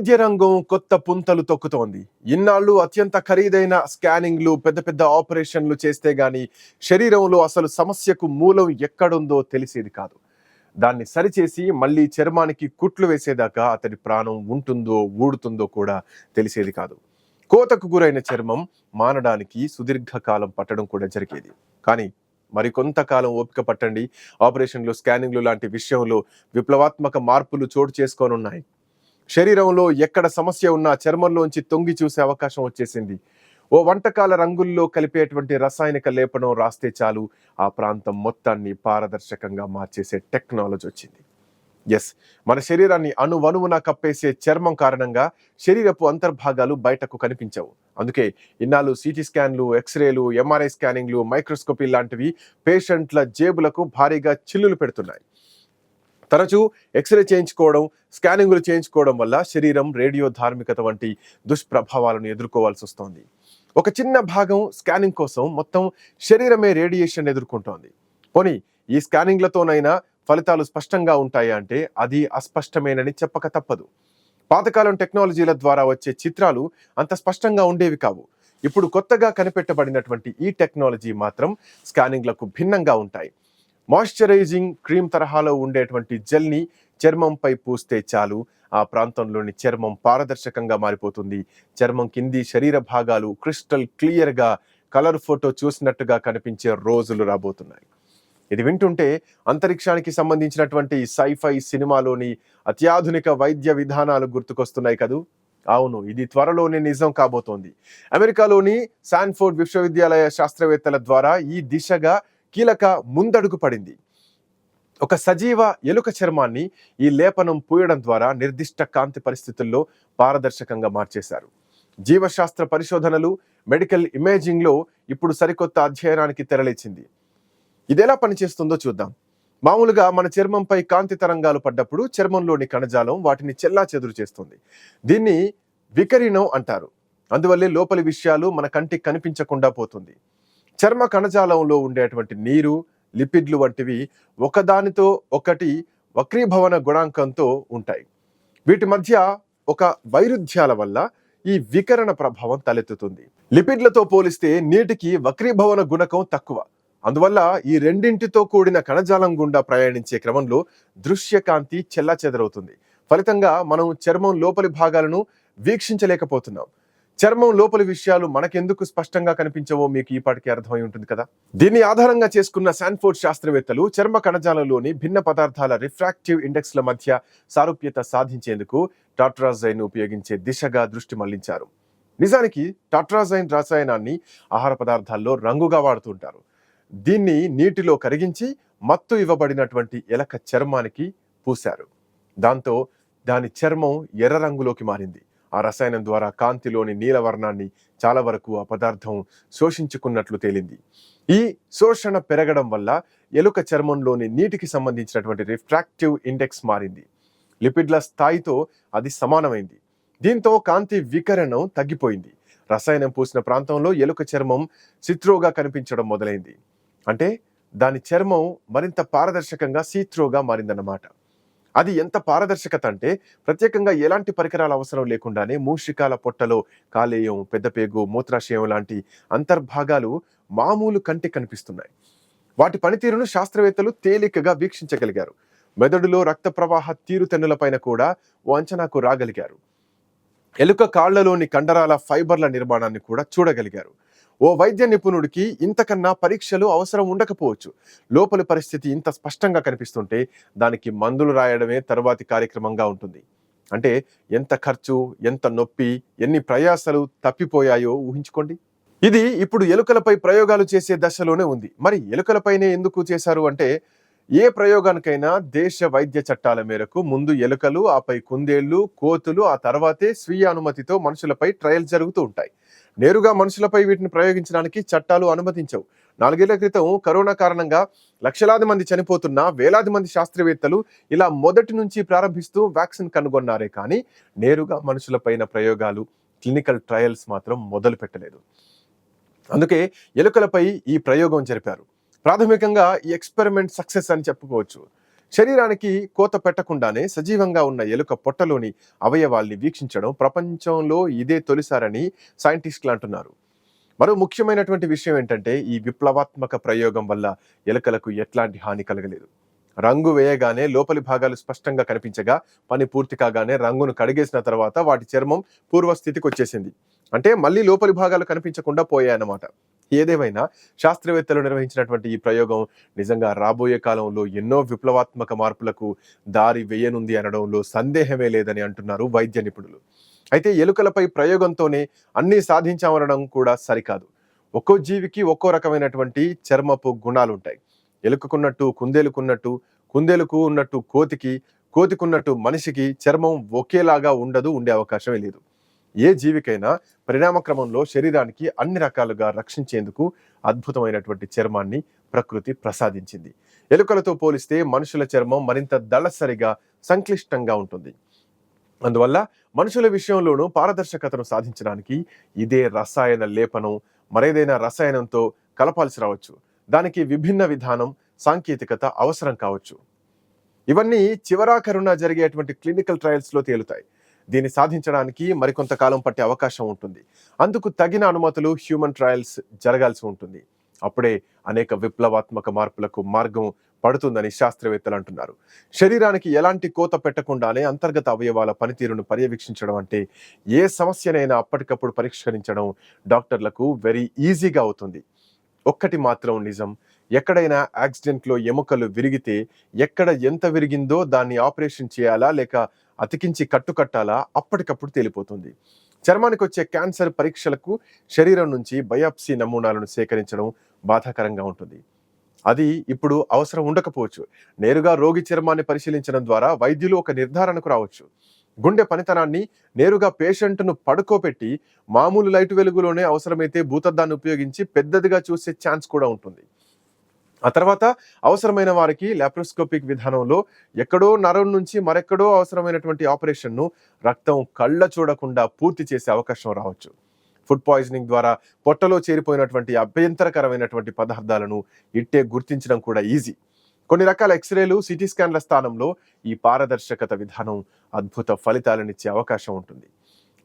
వైద్య రంగం కొత్త పుంతలు తొక్కుతోంది. ఇన్నాళ్ళు అత్యంత ఖరీదైన స్కానింగ్లు పెద్ద పెద్ద ఆపరేషన్లు చేస్తే గాని శరీరంలో అసలు సమస్యకు మూలం ఎక్కడుందో తెలిసేది కాదు. దాన్ని సరిచేసి మళ్ళీ చర్మానికి కుట్లు వేసేదాకా అతడి ప్రాణం ఉంటుందో ఊడుతుందో కూడా తెలిసేది కాదు. కోతకు గురైన చర్మం మానడానికి సుదీర్ఘకాలం పట్టడం కూడా జరిగేది. కానీ మరికొంతకాలం ఓపిక పట్టండి. ఆపరేషన్లు స్కానింగ్లు లాంటి విషయంలో విప్లవాత్మక మార్పులు చోటు చేసుకోనున్నాయి. శరీరంలో ఎక్కడ సమస్య ఉన్నా చర్మంలోంచి తొంగి చూసే అవకాశం వచ్చేసింది. ఓ వంటకాల రంగుల్లో కలిపేటువంటి రసాయనిక లేపనం రాస్తే చాలు. ఆ ప్రాంతం మొత్తాన్ని పారదర్శకంగా మార్చేసే టెక్నాలజీ వచ్చింది. ఎస్ మన శరీరాన్ని అణువణువున కప్పేసే చర్మం కారణంగా శరీరపు అంతర్భాగాలు బయటకు కనిపించవు. అందుకే ఇన్నాళ్ళు సిటీ స్కాన్లు ఎక్స్రేలు ఎంఆర్ఐ స్కానింగ్లు మైక్రోస్కోపీ లాంటివి పేషెంట్ల జేబులకు భారీగా చిల్లులు పెడుతున్నాయి. తరచూ ఎక్స్రే చేయించుకోవడం స్కానింగ్లు చేయించుకోవడం వల్ల శరీరం రేడియో ధార్మికత వంటి దుష్ప్రభావాలను ఎదుర్కోవాల్సి వస్తోంది. ఒక చిన్న భాగం స్కానింగ్ కోసం మొత్తం శరీరమే రేడియేషన్ ఎదుర్కొంటోంది. పోనీ ఈ స్కానింగ్లతోనైనా ఫలితాలు స్పష్టంగా ఉంటాయా అంటే అది అస్పష్టమేనని చెప్పక తప్పదు. పాతకాలం టెక్నాలజీల ద్వారా వచ్చే చిత్రాలు అంత స్పష్టంగా ఉండేవి కావు. ఇప్పుడు కొత్తగా కనిపెట్టబడినటువంటి ఈ టెక్నాలజీ మాత్రం స్కానింగ్లకు భిన్నంగా ఉంటాయి. మాయిశ్చరైజింగ్ క్రీమ్ తరహాలో ఉండేటువంటి జెల్ని చర్మంపై పూస్తే చాలు. ఆ ప్రాంతంలోని చర్మం పారదర్శకంగా మారిపోతుంది. చర్మం కింది శరీర భాగాలు క్రిస్టల్ క్లియర్గా కలర్ ఫోటో చూసినట్టుగా కనిపించే రోజులు రాబోతున్నాయి. ఇది వింటుంటే అంతరిక్షానికి సంబంధించినటువంటి సైఫై సినిమాలోని అత్యాధునిక వైద్య విధానాలు గుర్తుకొస్తున్నాయి కదూ? అవును ఇది త్వరలోనే నిజం కాబోతోంది. అమెరికాలోని శాన్ఫోర్డ్ విశ్వవిద్యాలయ శాస్త్రవేత్తల ద్వారా ఈ దిశగా కీలక ముందడుగు పడింది. ఒక సజీవ ఎలుక చర్మాన్ని ఈ లేపనం పూయడం ద్వారా నిర్దిష్ట కాంతి పరిస్థితుల్లో పారదర్శకంగా మార్చేశారు. జీవశాస్త్ర పరిశోధనలు మెడికల్ ఇమేజింగ్లో ఇప్పుడు సరికొత్త అధ్యయనానికి తెరలేచింది. ఇది ఎలా పనిచేస్తుందో చూద్దాం. మామూలుగా మన చర్మంపై కాంతి తరంగాలు పడ్డప్పుడు చర్మంలోని కణజాలం వాటిని చెల్లా చెదురు చేస్తుంది. దీన్ని వికరినం అంటారు. అందువల్లే లోపలి విషయాలు మన కంటికి కనిపించకుండా పోతుంది. చర్మ కణజాలంలో ఉండేటువంటి నీరు లిపిడ్లు వంటివి ఒకదానితో ఒకటి వక్రీభవన గుణాంకంతో ఉంటాయి. వీటి మధ్య ఒక వైరుధ్యాల వల్ల ఈ వికరణ ప్రభావం తలెత్తుతుంది. లిపిడ్లతో పోలిస్తే నీటికి వక్రీభవన గుణకం తక్కువ. అందువల్ల ఈ రెండింటితో కూడిన కణజాలం గుండా ప్రయాణించే క్రమంలో దృశ్యకాంతి చెల్లాచెదరవుతుంది. ఫలితంగా మనం చర్మం లోపలి భాగాలను వీక్షించలేకపోతున్నాం. చర్మం లోపలి విషయాలు మనకెందుకు స్పష్టంగా కనిపించవో మీకు ఈపాటికి అర్థమై ఉంటుంది కదా? దీన్ని ఆధారంగా చేసుకున్న శాన్ఫోర్డ్ శాస్త్రవేత్తలు చర్మ కణజాలంలోని భిన్న పదార్థాల రిఫ్రాక్టివ్ ఇండెక్స్ల మధ్య సారూప్యత సాధించేందుకు టాట్రాజైన్ ఉపయోగించే దిశగా దృష్టి మళ్ళించారు. నిజానికి టాట్రాజైన్ రసాయనాన్ని ఆహార పదార్థాల్లో రంగుగా వాడుతుంటారు దీన్ని నీటిలో కరిగించి మత్తు ఇవ్వబడినటువంటి ఎలక చర్మానికి పూశారు. దాంతో దాని చర్మం ఎర్ర రంగులోకి మారింది. ఆ రసాయనం ద్వారా కాంతిలోని నీలవర్ణాన్ని చాలా వరకు ఆ పదార్థం శోషించుకున్నట్లు తేలింది. ఈ శోషణ పెరగడం వల్ల ఎలుక చర్మంలోని నీటికి సంబంధించినటువంటి రిఫ్రాక్టివ్ ఇండెక్స్ మారింది. లిపిడ్ల స్థాయితో అది సమానమైంది. దీంతో కాంతి వికరణం తగ్గిపోయింది. రసాయనం పూసిన ప్రాంతంలో ఎలుక చర్మం సిత్రోగా కనిపించడం మొదలైంది. అంటే దాని చర్మం మరింత పారదర్శకంగా సీత్రోగా మారిందన్నమాట. అది ఎంత పారదర్శకత అంటే ప్రత్యేకంగా ఎలాంటి పరికరాల అవసరం లేకుండానే మూషికాల పొట్టలో కాలేయం పెద్దపేగు మూత్రాశయం లాంటి అంతర్భాగాలు మామూలు కంటి కనిపిస్తున్నాయి. వాటి పనితీరును శాస్త్రవేత్తలు తేలికగా వీక్షించగలిగారు. మెదడులో రక్త ప్రవాహ తీరుతెన్నులపైన కూడా ఓ అంచనాకు రాగలిగారు. ఎలుక కాళ్ళలోని కండరాల ఫైబర్ల నిర్మాణాన్ని కూడా చూడగలిగారు. ఓ వైద్య నిపుణుడికి ఇంతకన్నా పరీక్షలు అవసరం ఉండకపోవచ్చు. లోపలి పరిస్థితి ఇంత స్పష్టంగా కనిపిస్తుంటే దానికి మందులు రాయడమే తర్వాతి కార్యక్రమంగా ఉంటుంది. అంటే ఎంత ఖర్చు ఎంత నొప్పి ఎన్ని ప్రయాసలు తప్పిపోయాయో ఊహించుకోండి. ఇది ఇప్పుడు ఎలుకలపై ప్రయోగాలు చేసే దశలోనే ఉంది. మరి ఎలుకలపైనే ఎందుకు చేశారు అంటే ఏ ప్రయోగానికైనా దేశ వైద్య చట్టాల మేరకు ముందు ఎలుకలు ఆపై కుందేళ్ళు కోతులు ఆ తర్వాతే స్వీయ అనుమతితో మనుషులపై ట్రయల్ జరుగుతూ ఉంటాయి. నేరుగా మనుషులపై వీటిని ప్రయోగించడానికి చట్టాలు అనుమతించవు. నాలుగేళ్ళ క్రితం కరోనా కారణంగా లక్షలాది మంది చనిపోతున్న వేలాది మంది శాస్త్రవేత్తలు ఇలా మొదటి నుంచి ప్రారంభిస్తూ వ్యాక్సిన్ కనుగొన్నారే కానీ నేరుగా మనుషులపైన ప్రయోగాలు క్లినికల్ ట్రయల్స్ మాత్రం మొదలు పెట్టలేదు. అందుకే ఎలుకలపై ఈ ప్రయోగం జరిపారు. ప్రాథమికంగా ఈ ఎక్స్పెరిమెంట్ సక్సెస్ అని చెప్పుకోవచ్చు. శరీరానికి కోత పెట్టకుండానే సజీవంగా ఉన్న ఎలుక పొట్టలోని అవయవాల్ని వీక్షించడం ప్రపంచంలో ఇదే తొలిసారని సైంటిస్టులు అంటున్నారు. మరో ముఖ్యమైనటువంటి విషయం ఏంటంటే ఈ విప్లవాత్మక ప్రయోగం వల్ల ఎలుకలకు ఎట్లాంటి హాని కలగలేదు. రంగు వేయగానే లోపలి భాగాలు స్పష్టంగా కనిపించగా పని పూర్తి కాగానే రంగును కడిగేసిన తర్వాత వాటి చర్మం పూర్వస్థితికి వచ్చేసింది. అంటే మళ్ళీ లోపలి భాగాలు కనిపించకుండా పోయాయన్నమాట. ఏదేమైనా శాస్త్రవేత్తలు నిర్వహించినటువంటి ఈ ప్రయోగం నిజంగా రాబోయే కాలంలో ఎన్నో విప్లవాత్మక మార్పులకు దారి వేయనుంది అనడంలో సందేహమే లేదని అంటున్నారు వైద్య నిపుణులు. అయితే ఎలుకలపై ప్రయోగంతోనే అన్నీ సాధించామనడం కూడా సరికాదు. ఒక్కో జీవికి ఒక్కో రకమైనటువంటి చర్మపు గుణాలు ఉంటాయి ఎలుకకున్నట్టు కుందేలుకున్నట్టు కుందేలుకు ఉన్నట్టు కోతికి కోతికున్నట్టు మనిషికి చర్మం ఒకేలాగా ఉండదు ఉండే అవకాశమే లేదు. ఏ జీవికైనా పరిణామ క్రమంలో శరీరానికి అన్ని రకాలుగా రక్షించేందుకు అద్భుతమైనటువంటి చర్మాన్ని ప్రకృతి ప్రసాదించింది. ఎలుకలతో పోలిస్తే మనుషుల చర్మం మరింత దళసరిగా సంక్లిష్టంగా ఉంటుంది. అందువల్ల మనుషుల విషయంలోనూ పారదర్శకతను సాధించడానికి ఇదే రసాయన లేపనం మరేదైనా రసాయనంతో కలపాల్సి రావచ్చు. దానికి విభిన్న విధానం సాంకేతికత అవసరం కావచ్చు. ఇవన్నీ చివరాఖరున జరిగేటువంటి క్లినికల్ ట్రయల్స్లో తేలుతాయి. దీన్ని సాధించడానికి మరికొంతకాలం పట్టే అవకాశం ఉంటుంది. అందుకు తగిన అనుమతులు హ్యూమన్ ట్రయల్స్ జరగాల్సి ఉంటుంది. అప్పుడే అనేక విప్లవాత్మక మార్పులకు మార్గం పడుతుందని శాస్త్రవేత్తలు అంటున్నారు. శరీరానికి ఎలాంటి కోత పెట్టకుండానే అంతర్గత అవయవాల పనితీరును పర్యవేక్షించడం అంటే ఏ సమస్యనైనా అప్పటికప్పుడు పరిష్కరించడం డాక్టర్లకు వెరీ ఈజీగా అవుతుంది. ఒక్కటి మాత్రం నిజం ఎక్కడైనా యాక్సిడెంట్లో ఎముకలు విరిగితే ఎక్కడ ఎంత విరిగిందో దాన్ని ఆపరేషన్ చేయాలా లేక అతికించి కట్టుకట్టాలా అప్పటికప్పుడు తేలిపోతుంది. చర్మానికి వచ్చే క్యాన్సర్ పరీక్షలకు శరీరం నుంచి బయాప్సీ నమూనాలను సేకరించడం బాధాకరంగా ఉంటుంది. అది ఇప్పుడు అవసరం ఉండకపోవచ్చు. నేరుగా రోగి చర్మాన్ని పరిశీలించడం ద్వారా వైద్యులు ఒక నిర్ధారణకు రావచ్చు. గుండె పనితనాన్ని నేరుగా పేషెంట్ను పడుకోబెట్టి మామూలు లైట్ వెలుగులోనే అవసరమైతే భూతద్దాన్ని ఉపయోగించి పెద్దదిగా చూసే ఛాన్స్ కూడా ఉంటుంది. ఆ తర్వాత అవసరమైన వారికి లాప్రోస్కోపిక్ విధానంలో ఎక్కడో నరం నుంచి మరెక్కడో అవసరమైనటువంటి ఆపరేషన్ను రక్తం కళ్ళ చూడకుండా పూర్తి చేసే అవకాశం రావచ్చు. ఫుడ్ పాయిజనింగ్ ద్వారా పొట్టలో చేరిపోయినటువంటి అభ్యంతరకరమైనటువంటి పదార్థాలను ఇట్టే గుర్తించడం కూడా ఈజీ. కొన్ని రకాల ఎక్స్రేలు సిటీ స్కాన్ల స్థానంలో ఈ పారదర్శకత విధానం అద్భుత ఫలితాలనిచ్చే అవకాశం ఉంటుంది.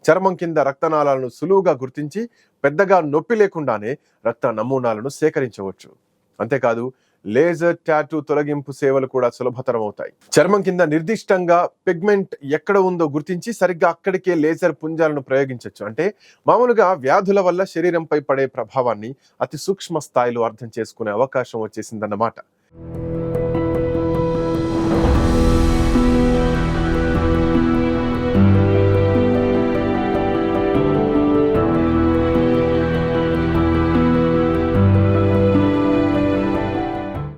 చర్మం కింద రక్తనాళాలను సులువుగా గుర్తించి పెద్దగా నొప్పి లేకుండానే రక్త నమూనాలను సేకరించవచ్చు. అంతేకాదు లేజర్ టాటూ తొలగింపు సేవలు కూడా సులభతరం అవుతాయి చర్మం కింద నిర్దిష్టంగా పిగ్మెంట్ ఎక్కడ ఉందో గుర్తించి సరిగ్గా అక్కడికే లేజర్ పుంజాలను ప్రయోగించవచ్చు అంటే మామూలుగా వ్యాధుల వల్ల శరీరంపై పడే ప్రభావాన్ని అతి సూక్ష్మ స్థాయిలో అర్థం చేసుకునే అవకాశం వచ్చేసిందన్నమాట.